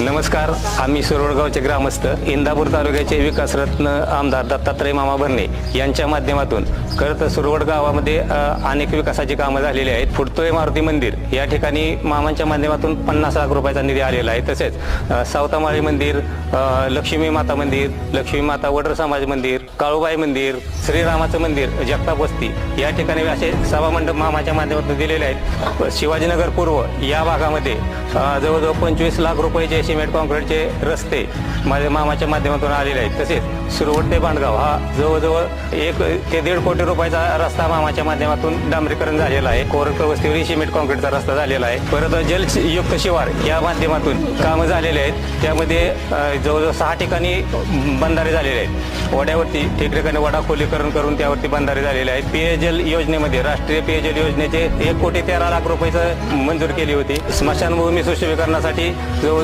नमस्कार आम्ही सुरवडगावचे ग्रामस्थ इंदापूर तालुक्याचे विकासरत्न आमदार दत्तात्रय मामा भरणे यांच्या माध्यमातून खरं तर सुरवड गावामध्ये अनेक विकासाची कामं झालेली आहेत. फुटतोय मारुती मंदिर या ठिकाणी मामांच्या माध्यमातून पन्नास लाख रुपयाचा निधी आलेला आहे. तसेच सावतामाळी मंदिर लक्ष्मी माता मंदिर लक्ष्मी माता वडर समाज मंदिर काळूबाई मंदिर श्रीरामाचं मंदिर जगताप वस्ती या ठिकाणी असे सभामंडप मामाच्या माध्यमातून दिलेले आहेत. शिवाजीनगर पूर्व या भागामध्ये जवळजवळ पंचवीस लाख रुपयाचे सिमेंट कॉन्क्रीटचे रस्ते माझ्या मामाच्या माध्यमातून आलेले आहेत. तसेच सुरवट ते बांधगाव हा जवळजवळ एक ते दीड कोटी रुपयाचा रस्ता मामाच्या माध्यमातून डांबरीकरण झालेला आहे. कोरक वस्तीवरही सिमेंट कॉन्क्रीटचा रस्ता झालेला आहे. परत जलयुक्त शिवार या माध्यमातून कामं झालेले आहेत. त्यामध्ये जवळजवळ सहा ठिकाणी बंधारे झालेले आहेत. वड्यावरती ठिकठिकाणी वडा खोलीकरण करून त्यावरती बंधारे झालेले आहेत. पेयजल योजनेमध्ये राष्ट्रीय पेयजल योजनेचे एक कोटी तेरा लाख रुपयाचं मंजूर केली होती. स्मशानभूमी सुशोभीकरणासाठी जवळ